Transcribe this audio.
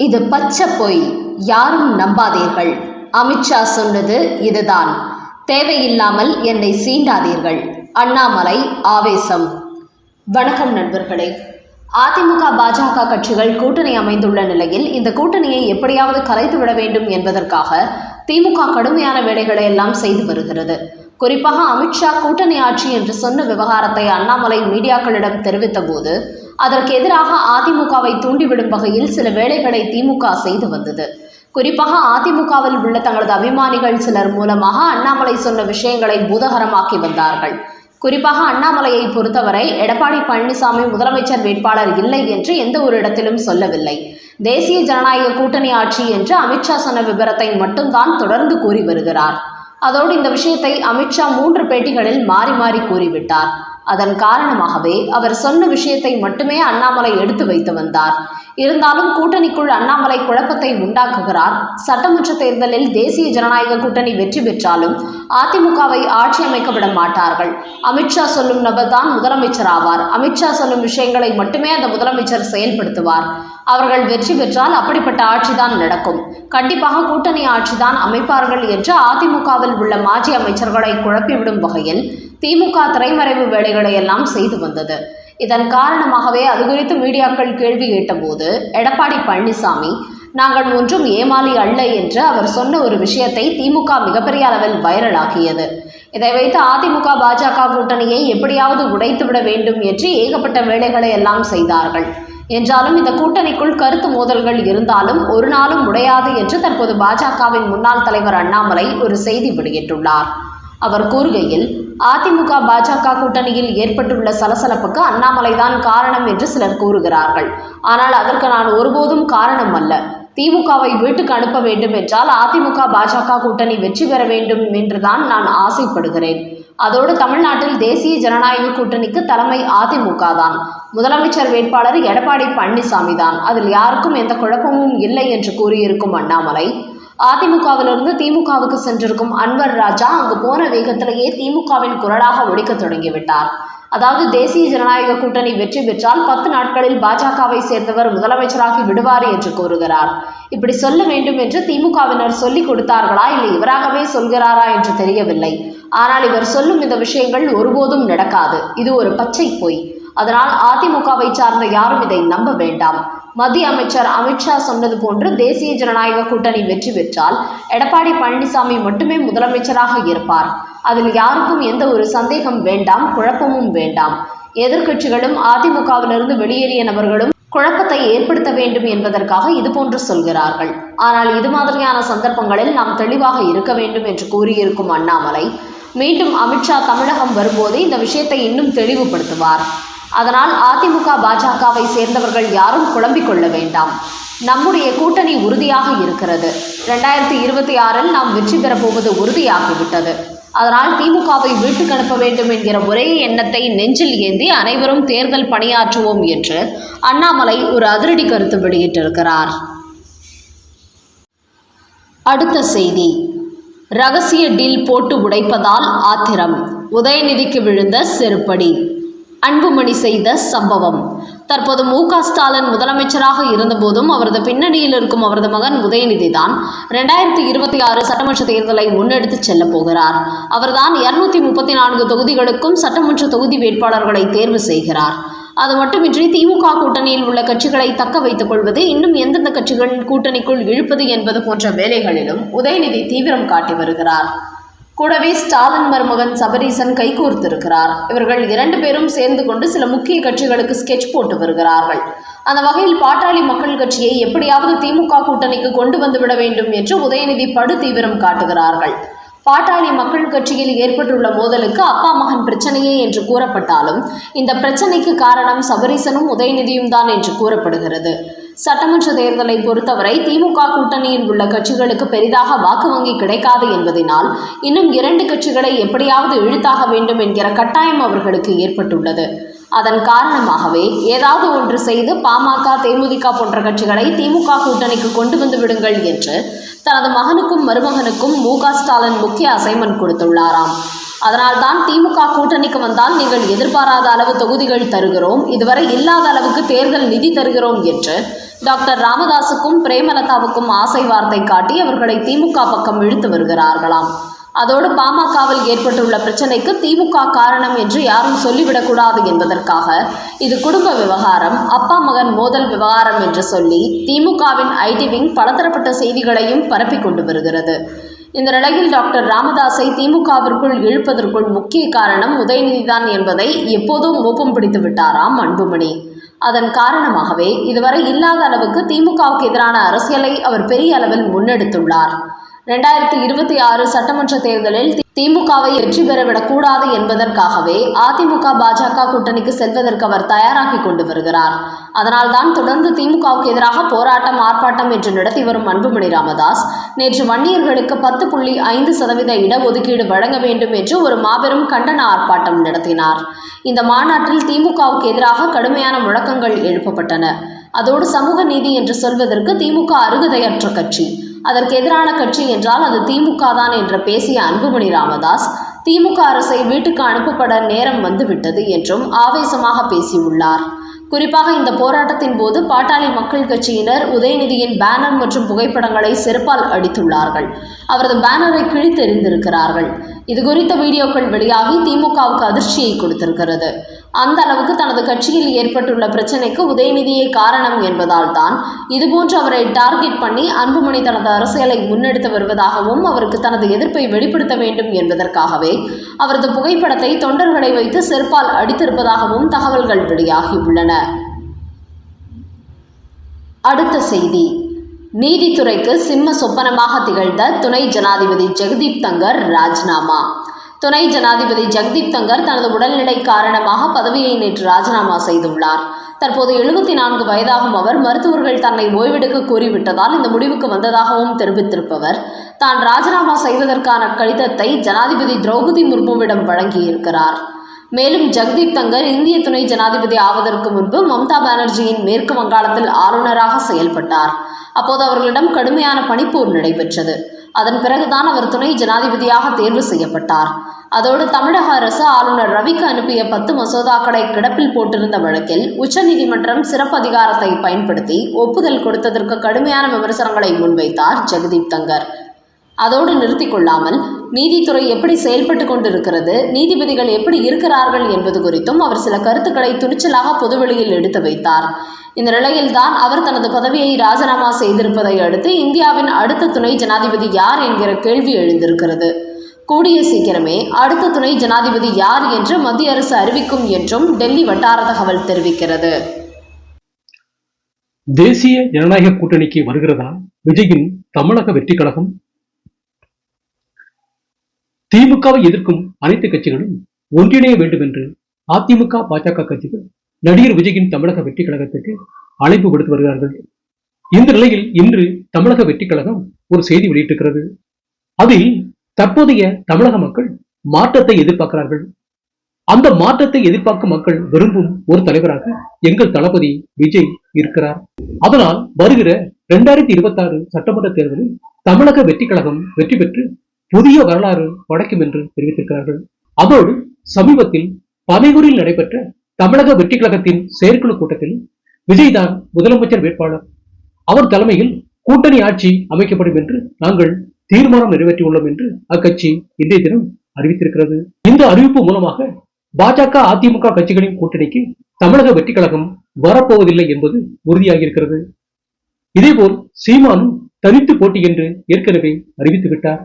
இது பச்சை பொய். யாரும் நம்பாதீர்கள். அமித்ஷா சொன்னது இதுதான். தேவையில்லாமல் என்னை சீண்டாதீர்கள். அண்ணாமலை ஆவேசம். வணக்கம் நண்பர்களே. அதிமுக பாஜக கட்சிகள் கூட்டணி அமைந்துள்ள நிலையில் இந்த கூட்டணியை எப்படியாவது கலைத்து விட வேண்டும் என்பதற்காக திமுக கடுமையான வேலைகளை எல்லாம் செய்து வருகிறது. குறிப்பாக அமித்ஷா கூட்டணி ஆட்சி என்று சொன்ன விவகாரத்தை அண்ணாமலை மீடியாக்களிடம் தெரிவித்த போது அதற்கு எதிராக அதிமுகவை தூண்டிவிடும் வகையில் சில வேலைகளை திமுக செய்து வந்தது. குறிப்பாக அதிமுகவில் உள்ள தங்களது அபிமானிகள் சிலர் மூலமாக அண்ணாமலை சொன்ன விஷயங்களை பூதகரமாக்கி வந்தார்கள். குறிப்பாக அண்ணாமலையை பொறுத்தவரை எடப்பாடி பழனிசாமி முதலமைச்சர் வேட்பாளர் இல்லை என்று எந்த ஒரு இடத்திலும் சொல்லவில்லை. தேசிய ஜனநாயக கூட்டணி ஆட்சி என்று அமித்ஷா சொன்ன விபரத்தை மட்டும்தான் தொடர்ந்து கூறி வருகிறார். அதோடு இந்த விஷயத்தை அமித்ஷா மூன்று பேட்டிகளில் மாறி மாறி கூறிவிட்டார். அதன் காரணமாகவே அவர் சொன்ன விஷயத்தை மட்டுமே அண்ணாமலை எடுத்து வைத்து வந்தார். இருந்தாலும் கூட்டணிக்குள் அண்ணாமலை குழப்பத்தை உண்டாக்குகிறார். சட்டமன்ற தேர்தலில் தேசிய ஜனநாயக கூட்டணி வெற்றி பெற்றாலும் அதிமுகவை ஆட்சி அமைக்க விட மாட்டார்கள் அமித்ஷா சொல்லும் நபர்தான் முதலமைச்சர் ஆவார். அமித்ஷா சொல்லும் விஷயங்களை மட்டுமே அந்த முதலமைச்சர் செயல்படுத்துவார். அவர்கள் வெற்றி பெற்றால் அப்படிப்பட்ட ஆட்சிதான் நடக்கும். கண்டிப்பாக கூட்டணி ஆட்சிதான் அமைப்பார்கள் என்று அதிமுகவில் உள்ள மாஜி அமைச்சர்களை குழப்பிவிடும் வகையில் திமுக திரைமறைவு வேலைகளை எல்லாம் செய்து வந்தது. இதன் காரணமாகவே அது குறித்து மீடியாக்கள் கேள்வி கேட்டபோது எடப்பாடி பழனிசாமி நாங்கள் ஒன்றும் ஏமாளி அல்ல என்று அவர் சொன்ன ஒரு விஷயத்தை திமுக மிகப்பெரிய அளவில் வைரலாகியது இதை வைத்து அதிமுக பாஜக கூட்டணியை எப்படியாவது உடைத்துவிட வேண்டும் என்று ஏகப்பட்ட வேலைகளை எல்லாம் செய்தார்கள். என்றாலும் இந்த கூட்டணிக்குள் கருத்து மோதல்கள் இருந்தாலும் ஒரு நாளும் உடையாது என்று தற்போது பாஜகவின் முன்னாள் தலைவர் அண்ணாமலை ஒரு செய்தி வெளியிட்டுள்ளார். அவர் கூறுகையில் அதிமுக பாஜக கூட்டணியில் ஏற்பட்டுள்ள சலசலப்புக்கு அண்ணாமலைதான் காரணம் என்று சிலர் கூறுகிறார்கள். ஆனால் அதற்கு நான் ஒருபோதும் காரணம் அல்ல. திமுகவை வீட்டுக்கு அனுப்ப வேண்டும் என்றால் அதிமுக பாஜக கூட்டணி வெற்றி பெற வேண்டும் என்றுதான் நான் ஆசைப்படுகிறேன். அதோடு தமிழ்நாட்டில் தேசிய ஜனநாயக கூட்டணிக்கு தலைமை அதிமுக தான். முதலமைச்சர் வேட்பாளர் எடப்பாடி பழனிசாமி தான். அதில் யாருக்கும் எந்த குழப்பமும் இல்லை என்று கூறியிருக்கும் அண்ணாமலை அதிமுகவிலிருந்து திமுகவுக்கு சென்றிருக்கும் அன்வர் ராஜா அங்கு போன வேகத்திலேயே திமுகவின் குரலாக ஒழிக்க தொடங்கிவிட்டார். அதாவது தேசிய ஜனநாயக கூட்டணி வெற்றி பெற்றால் பத்து நாட்களில் பாஜகவை சேர்ந்தவர் முதலமைச்சராகி விடுவார் என்று கூறுகிறார். இப்படி சொல்ல வேண்டும் என்று திமுகவினர் சொல்லிக் கொடுத்தார்களா இல்லை இவராகவே சொல்கிறாரா என்று தெரியவில்லை. ஆனால் இவர் சொல்லும் இந்த விஷயங்கள் ஒருபோதும் நடக்காது. இது ஒரு பச்சை பொய். அதனால் அதிமுகவை சார்ந்த யாரும் இதை நம்ப வேண்டாம். மத்திய அமைச்சர் அமித்ஷா சொன்னது போன்று தேசிய ஜனநாயக கூட்டணி வெற்றி பெற்றால் எடப்பாடி பழனிசாமி மட்டுமே முதலமைச்சராக இருப்பார். அதில் யாருக்கும் எந்த ஒரு சந்தேகம் வேண்டாம் குழப்பமும் வேண்டாம். எதிர்க்கட்சிகளும் அதிமுகவிலிருந்து வெளியேறிய நபர்களும் குழப்பத்தை ஏற்படுத்த வேண்டும் என்பதற்காக இதுபோன்று சொல்கிறார்கள். ஆனால் இது மாதிரியான சந்தர்ப்பங்களில் நாம் தெளிவாக இருக்க வேண்டும் என்று கூறியிருக்கும் அண்ணாமலை மீண்டும் அமித்ஷா தமிழகம் வரும்போது இந்த விஷயத்தை இன்னும் தெளிவுபடுத்துவார். அதனால் அதிமுக பாஜகவை சேர்ந்தவர்கள் யாரும் குழம்பிக் கொள்ள வேண்டாம். நம்முடைய கூட்டணி உறுதியாக இருக்கிறது. ரெண்டாயிரத்தி இருபத்தி ஆறில் நாம் வெற்றி பெறப்போவது உறுதியாகிவிட்டது. அதனால் திமுகவை வீட்டுக்கு அனுப்ப வேண்டும் என்கிற ஒரே எண்ணத்தை நெஞ்சில் ஏந்தி அனைவரும் தேர்தல் பணியாற்றுவோம் என்று அண்ணாமலை ஒரு அதிரடி கருத்து வெளியிட்டிருக்கிறார். அடுத்த செய்தி. ரகசிய டீல் போட்டு உடைப்பதால் ஆத்திரம். உதயநிதிக்கு விழுந்த செருப்படி. அன்புமணி செய்த சம்பவம். தற்போது மு. க. ஸ்டாலின் முதலமைச்சராக இருந்தபோதும் அவரது பின்னணியில் இருக்கும் அவரது மகன் உதயநிதி தான் ரெண்டாயிரத்தி இருபத்தி ஆறு சட்டமன்ற தேர்தலை முன்னெடுத்துச் செல்ல போகிறார். அவர்தான் இருநூத்தி முப்பத்தி நான்கு தொகுதிகளுக்கும் சட்டமன்ற தொகுதி வேட்பாளர்களை தேர்வு செய்கிறார். அது மட்டுமின்றி திமுக கூட்டணியில் உள்ள கட்சிகளை தக்க வைத்துக் கொள்வது இன்னும் எந்தெந்த கட்சிகள் கூட்டணிக்குள் இழுப்பது என்பது போன்ற வேலைகளிலும் உதயநிதி தீவிரம் காட்டி வருகிறார். கூடவே ஸ்டாலின் மருமகன் சபரீசன் கைகோர்த்திருக்கிறார் இவர்கள் இரண்டு பேரும் சேர்ந்து கொண்டு சில முக்கிய கட்சிகளுக்கு ஸ்கெட்ச் போட்டு வருகிறார்கள். அந்த வகையில் பாட்டாளி மக்கள் கட்சியை எப்படியாவது திமுக கூட்டணிக்கு கொண்டு வந்துவிட வேண்டும் என்று உதயநிதி படு தீவிரம் காட்டுகிறார்கள். பாட்டாளி மக்கள் கட்சியில் ஏற்பட்டுள்ள மோதலுக்கு அப்பா மகன் பிரச்சனையே என்று கூறப்பட்டாலும் இந்த பிரச்சனைக்கு காரணம் சபரீசனும் உதயநிதியும் தான் என்று கூறப்படுகிறது. சட்டமன்ற தேர்தலை பொறுத்தவரை திமுக கூட்டணியில் உள்ள கட்சிகளுக்கு பெரிதாக வாக்கு வங்கி கிடைக்காது என்பதனால் இன்னும் இரண்டு கட்சிகளை எப்படியாவது இழுத்தாக வேண்டும் என்கிற கட்டாயம் அவர்களுக்கு ஏற்பட்டுள்ளது. அதன் காரணமாகவே ஏதாவது ஒன்று செய்து பாமக தேமுதிக போன்ற கட்சிகளை திமுக கூட்டணிக்கு கொண்டு வந்து விடுங்கள் என்று தனது மகனுக்கும் மருமகனுக்கும் மு ஸ்டாலின் முக்கிய அசைன்மெண்ட் கொடுத்துள்ளாராம். அதனால்தான் திமுக கூட்டணிக்கு வந்தால் நீங்கள் எதிர்பாராத அளவு தொகுதிகள் தருகிறோம். இதுவரை இல்லாத அளவுக்கு தேர்தல் நிதி தருகிறோம் என்று டாக்டர் ராமதாசுக்கும் பிரேமலதாவுக்கும் ஆசை வார்த்தை காட்டி அவர்களை திமுக பக்கம் இழுத்து வருகிறார்களாம். அதோடு பாமகவில் ஏற்பட்டுள்ள பிரச்சனைக்கு திமுக காரணம் என்று யாரும் சொல்லிவிடக்கூடாது என்பதற்காக இது குடும்ப விவகாரம் அப்பா மகன் மோதல் விவகாரம் என்று சொல்லி திமுகவின் ஐடி விங் பலதரப்பட்ட செய்திகளையும் பரப்பிக் கொண்டு வருகிறது. இந்த நிலையில் டாக்டர் ராமதாஸை திமுகவிற்குள் இழுப்பதற்குள் முக்கிய காரணம் உதயநிதிதான் என்பதை எப்போதும் மோப்பம் பிடித்து விட்டாராம் அன்புமணி. அதன் காரணமாகவே இதுவரை இல்லாத அளவுக்கு திமுகவுக்கு எதிரான அரசியலை அவர் பெரிய அளவில் முன்னெடுத்துள்ளார். ரெண்டாயிரத்தி இருபத்தி ஆறு சட்டமன்ற தேர்தலில் திமுகவை வெற்றி பெறவிடக் கூடாது என்பதற்காகவே அதிமுக பாஜக கூட்டணிக்கு செல்வதற்கு அவர் தயாராகி கொண்டு வருகிறார். அதனால்தான் தொடர்ந்து திமுகவுக்கு எதிராக போராட்டம் ஆர்ப்பாட்டம் என்று நடத்தி வரும் அன்புமணி ராமதாஸ் நேற்று வன்னியர்களுக்கு பத்து புள்ளி ஐந்து சதவீத இடஒதுக்கீடு வழங்க வேண்டும் என்று ஒரு மாபெரும் கண்டன ஆர்ப்பாட்டம் நடத்தினார். இந்த மாநாட்டில் திமுகவுக்கு எதிராக கடுமையான முழக்கங்கள் எழுப்பப்பட்டன. அதோடு சமூக நீதி என்று சொல்வதற்கு திமுக அருகதையற்ற கட்சி. அதற்கு எதிரான கட்சி என்றால் அது திமுக தான் என்று பேசிய அன்புமணி ராமதாஸ். திமுக அரசை வீட்டுக்கு அனுப்பப்பட நேரம் வந்துவிட்டது என்றும் ஆவேசமாக பேசியுள்ளார். குறிப்பாக இந்த போராட்டத்தின் போது பாட்டாளி மக்கள் கட்சியினர் உதயநிதியின் பேனர் மற்றும் புகைப்படங்களை செருப்பால் அடித்துள்ளார்கள். அவரது பேனரை கிழித்தெறிந்திருக்கிறார்கள். இது குறித்த வீடியோக்கள் வெளியாகி திமுகவுக்கு அதிர்ச்சியை கொடுத்திருக்கிறது. அந்த அளவுக்கு தனது கட்சியில் ஏற்பட்டுள்ள பிரச்சனைக்கு உதயநிதியே காரணம் என்பதால் தான் இதுபோன்று அவரை டார்கெட் பண்ணி அன்புமணி தனது அரசியலை முன்னெடுத்து வருவதாகவும் அவருக்கு தனது எதிர்ப்பை வெளிப்படுத்த வேண்டும் என்பதற்காகவே அவரது புகைப்படத்தை தொண்டர்களை வைத்து செருப்பால் அடித்திருப்பதாகவும் தகவல்கள் வெளியாகியுள்ளன. அடுத்த செய்தி. நீதித்துறைக்கு சிம்ம சொப்பனமாக திகழ்ந்த துணை ஜனாதிபதி ஜெகதீப் தங்கர் ராஜினாமா. துணை ஜனாதிபதி ஜெகதீப் தங்கர் தனது உடல்நிலை காரணமாக பதவியை நேற்று ராஜினாமா செய்துள்ளார். தற்போது எழுபத்தி நான்கு வயதாகும் அவர் மருத்துவர்கள் தன்னை ஓய்வெடுக்க கூறிவிட்டதால் இந்த முடிவுக்கு வந்ததாகவும் தெரிவித்திருப்பவர். தான் ராஜினாமா செய்வதற்கான கடிதத்தை ஜனாதிபதி திரௌபதி முர்முவிடம் வழங்கியிருக்கிறார். மேலும் ஜெகதீப் தங்கர் இந்திய துணை ஜனாதிபதி ஆவதற்கு முன்பு மம்தா பானர்ஜியின் மேற்கு வங்காளத்தில் ஆளுநராக செயல்பட்டார். அப்போது அவர்களிடம் கடுமையான பணிப்போர் நடைபெற்றது. அதன் பிறகுதான் அவர் துணை ஜனாதிபதியாக தேர்வு செய்யப்பட்டார். அதோடு தமிழக அரசு ஆளுநர் ரவிக்கு அனுப்பிய பத்து மசோதாக்களை கிடப்பில் போட்டிருந்த வழக்கில் உச்சநீதிமன்றம் சிறப்பு அதிகாரத்தை பயன்படுத்தி ஒப்புதல் கொடுத்ததற்கு கடுமையான விமர்சனங்களை முன்வைத்தார் ஜெகதீப் தங்கர். அதோடு நிறுத்தி கொள்ளாமல் நீதித்துறை எப்படி செயல்பட்டு கொண்டிருக்கிறது நீதிபதிகள் எப்படி இருக்கிறார்கள் என்பது குறித்தும் அவர் சில கருத்துக்களை துணிச்சலாக பொதுவெளியில் எடுத்து வைத்தார். இந்த நிலையில்தான் அவர் தனது பதவியை ராஜினாமா செய்திருப்பதை அடுத்து இந்தியாவின் அடுத்த துணை ஜனாதிபதி யார் என்கிற கேள்வி எழுந்திருக்கிறது. கூடிய சீக்கிரமே அடுத்த துணை ஜனாதிபதி யார் என்று மத்திய அரசு அறிவிக்கும் என்றும் டெல்லி வட்டார தகவல் தெரிவிக்கிறது. தேசிய ஜனநாயக கூட்டணிக்கு வருகிறதா? விஜயின் தமிழக வெற்றி கழகம் திமுகவை எதிர்க்கும் அனைத்து கட்சிகளும் ஒன்றிணைய வேண்டும் என்று அதிமுக பாஜக கட்சிகள் நடிகர் விஜயின் தமிழக வெற்றி கழகத்துக்கு அழைப்பு கொடுத்து வருகிறார்கள். இந்த நிலையில் இன்று தமிழக வெற்றி கழகம் ஒரு செய்தி வெளியிட்டிருக்கிறது. அதில் தற்போதைய தமிழக மக்கள் மாற்றத்தை எதிர்பார்க்கிறார்கள். அந்த மாற்றத்தை எதிர்பார்க்கும் மக்கள் விரும்பும் ஒரு தலைவராக எங்கள் தளபதி விஜய் இருக்கிறார். அதனால் வருகிற இரண்டாயிரத்தி இருபத்தி ஆறு சட்டமன்ற தேர்தலில் தமிழக வெற்றி கழகம் வெற்றி பெற்று புதிய வரலாறு படைக்கும் என்று தெரிவித்திருக்கிறார்கள். அதோடு சமீபத்தில் பனையூரில் நடைபெற்ற தமிழக வெற்றி கழகத்தின் செயற்குழு கூட்டத்தில் விஜய் தான் முதலமைச்சர் வேட்பாளர். அவர் தலைமையில் கூட்டணி ஆட்சி அமைக்கப்படும் என்று நாங்கள் தீர்மானம் நிறைவேற்றியுள்ளோம் என்று அக்கட்சி இன்றைய தினம் அறிவித்திருக்கிறது. இந்த அறிவிப்பு மூலமாக பாஜக அதிமுக கட்சிகளின் கூட்டணிக்கு தமிழக வெற்றி கழகம் வரப்போவதில்லை என்பது உறுதியாகியிருக்கிறது. இதேபோல் சீமானும் தனித்து போட்டி என்று ஏற்கனவே அறிவித்து விட்டார்